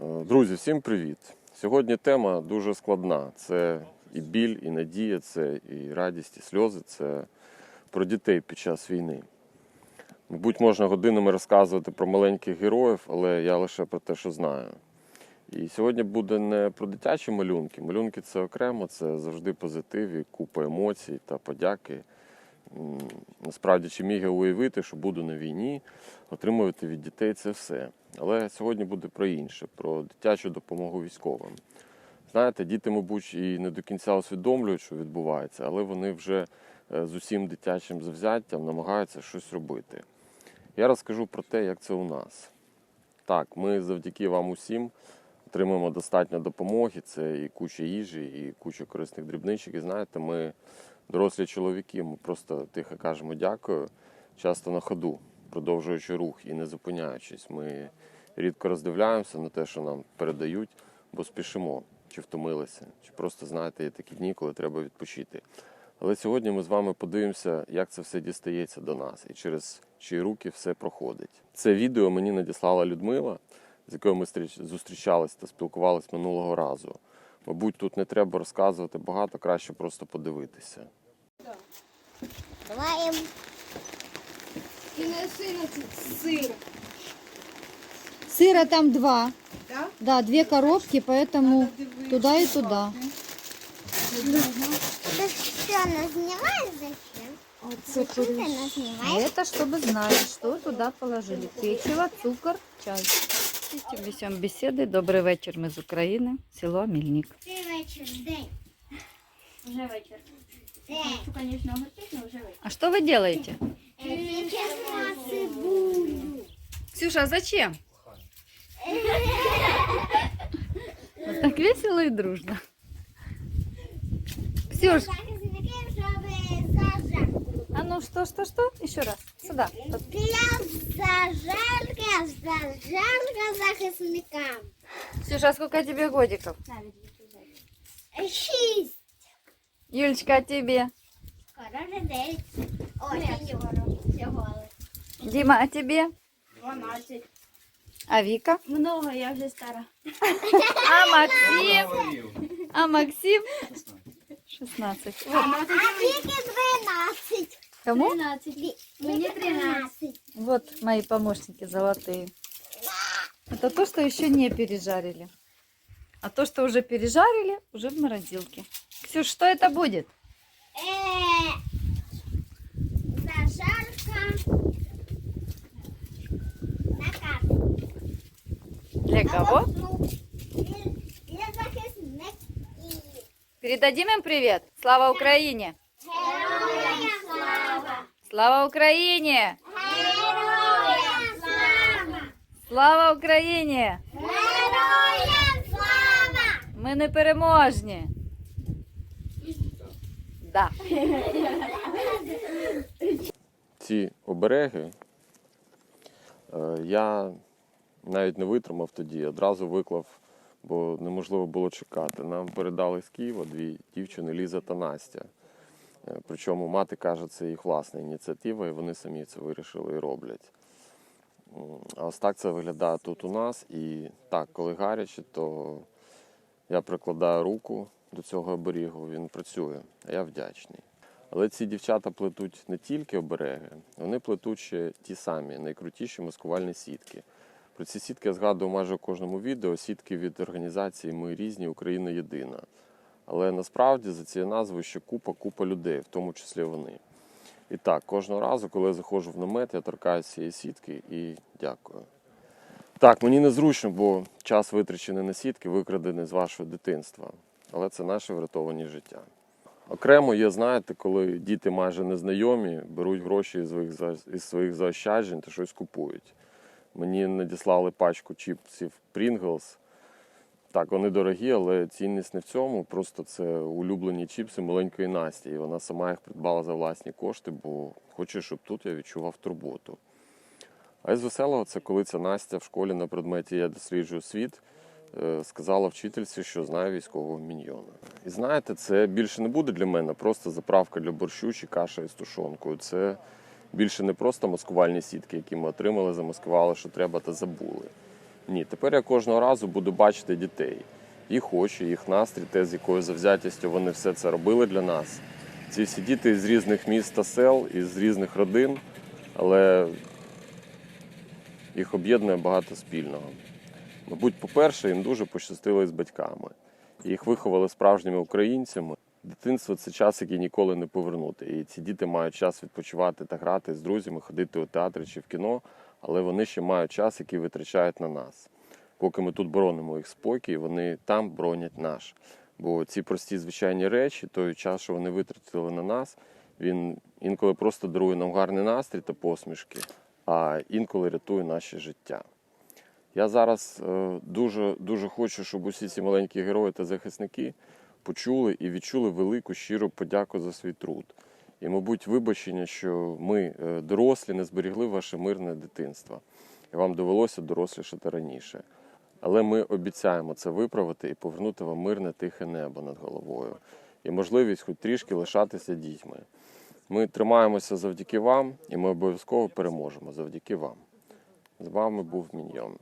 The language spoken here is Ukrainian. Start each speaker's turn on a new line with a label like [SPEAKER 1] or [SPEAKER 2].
[SPEAKER 1] Е, Друзі, всім привіт! Сьогодні тема дуже складна. Це і біль, і надія, це і радість, і сльози. Це про дітей під час війни. Мабуть, можна годинами розказувати про маленьких героїв, але я лише про те, що знаю. І сьогодні буде не про дитячі малюнки. Малюнки це окремо, це завжди позитив і купа емоцій та подяки. Насправді, чи міг я уявити, що буду на війні, отримувати від дітей це все. Але сьогодні буде про інше, про дитячу допомогу військовим. Знаєте, діти, мабуть, і не до кінця усвідомлюють, що відбувається, але вони вже е, з усім дитячим завзяттям намагаються щось робити. Я розкажу про те, як це у нас. Так, ми завдяки вам усім отримуємо достатньо допомоги. Це і куча їжі, і куча корисних дрібничок. І знаєте, ми дорослі чоловіки, ми просто тихо кажемо дякую, часто на ходу, продовжуючи рух і не зупиняючись. Ми рідко роздивляємося на те, що нам передають, бо спішимо, чи втомилися, чи просто знаєте, є такі дні, коли треба відпочити. Але сьогодні ми з вами подивимося, як це все дістається до нас і через чиї руки все проходить. Це відео мені надіслала Людмила, з якою ми зустрічались та спілкувались минулого разу. Мабуть, тут не треба розказувати багато, краще просто подивитися.
[SPEAKER 2] Давай
[SPEAKER 3] І неси на ці сир.
[SPEAKER 4] Сыра там два.
[SPEAKER 3] Да?
[SPEAKER 4] Да, две коробки, поэтому
[SPEAKER 3] Надо дивитися.
[SPEAKER 4] туда и туда.
[SPEAKER 2] это что, нас снимаешь зачем? Зачем ты нас снимаешь?
[SPEAKER 4] Это чтобы знали, что туда положили. Печиво, цукор, чай. Весем беседы. Добрий вечір. Ми з України. Село Мільник.
[SPEAKER 2] Ти вечір, день.
[SPEAKER 5] Вже вечір. Вечір.
[SPEAKER 4] А что вы делаете?
[SPEAKER 2] Сейчас на цибулю.
[SPEAKER 4] Ксюша, а зачем? Вот так весело и дружно. Ксюш, ну что, что, что? Еще раз. Сюда.
[SPEAKER 2] Для зажарка, зажарка захисникам.
[SPEAKER 4] Ксюша, а сколько тебе годиков?
[SPEAKER 5] Навіть відчужаю.
[SPEAKER 2] Шість.
[SPEAKER 4] Юлечка, а тебе?
[SPEAKER 2] Скоро вже дев'ять. Осінню. Всього.
[SPEAKER 4] Дима, а тебе?
[SPEAKER 5] 12.
[SPEAKER 4] А Вика?
[SPEAKER 5] Много, я вже стара.
[SPEAKER 4] А Максим? А Максим? 16.
[SPEAKER 2] А тільки дванадцять.
[SPEAKER 4] Кому?
[SPEAKER 5] 13.
[SPEAKER 2] Мені
[SPEAKER 5] Мені 13.
[SPEAKER 4] Вот мои помощники золотые. Это то, что еще не пережарили. А то, что уже пережарили, уже в морозилке. Ксюш, что это будет?
[SPEAKER 2] Е, Зажарка. На карту.
[SPEAKER 4] Для кого?
[SPEAKER 2] Ну, Для для захисників.
[SPEAKER 4] Передадим им привет. Слава Украине!
[SPEAKER 2] Слава! Героям слава!
[SPEAKER 4] Україні!
[SPEAKER 2] Слава!
[SPEAKER 4] Ми не переможні. Да.
[SPEAKER 1] ці обереги е, я навіть не витримав тоді, одразу виклав, бо неможливо було чекати. Нам передали з Києва дві дівчини Ліза та Настя. Е, Причому мати каже, це їх власна ініціатива, і вони самі це вирішили і роблять. А ось так це виглядає тут у нас. І так, коли гаряче, то я прикладаю руку до цього оберігу, він працює, а я вдячний. Але ці дівчата плетуть не тільки обереги, вони плетуть ще ті самі найкрутіші маскувальні сітки. Про ці сітки я згадую майже у кожному відео. Сітки від організації Ми різні, Україна єдина. Але насправді за цією назвою ще купа купа людей, в тому числі вони. І так, кожного разу, коли я заходжу в намет, я торкаюся цієї сітки і дякую. Так, мені незручно, бо час витрачений на сітки, викрадений з вашого дитинства. Але це наші врятовані життя. Окремо є, знаєте, коли діти майже незнайомі, беруть гроші із своїх, із своїх заощаджень та щось купують. Мені надіслали пачку чіпсів Pringles. Так, вони дорогі, але цінність не в цьому. Просто це улюблені чіпси маленької Насті. І вона сама їх придбала за власні кошти, бо хоче, щоб тут я відчував турботу. А із веселого це коли ця Настя в школі на предметі Я досліджую світ е, сказала вчительці, що знає військового міньйона. І знаєте, це більше не буде для мене просто заправка для борщу чи каша із тушонкою. Це більше не просто маскувальні сітки, які ми отримали, замаскували, що треба, та забули. Ні, тепер я кожного разу буду бачити дітей. Їх очі, їх настрій, те, з якою завзятістю вони все це робили для нас. Ці всі діти з різних міст та сел, із різних родин, але їх об'єднує багато спільного. Мабуть, по-перше, їм дуже пощастило із батьками. Їх виховали справжніми українцями. Дитинство це час, який ніколи не повернути. І ці діти мають час відпочивати та грати з друзями, ходити у театри чи в кіно, але вони ще мають час, який витрачають на нас. Поки ми тут боронимо їх спокій, вони там бронять наш. Бо ці прості звичайні речі, той час, що вони витратили на нас, він інколи просто дарує нам гарний настрій та посмішки, а інколи рятує наше життя. Я зараз е, дуже, дуже хочу, щоб усі ці маленькі герої та захисники почули і відчули велику щиру подяку за свій труд. І, мабуть, вибачення, що ми, е, дорослі, не зберігли ваше мирне дитинство, і вам довелося дорослішати раніше. Але ми обіцяємо це виправити і повернути вам мирне тихе небо над головою і можливість хоч трішки лишатися дітьми. Ми тримаємося завдяки вам, і ми обов'язково переможемо завдяки вам. З вами був Міньйон.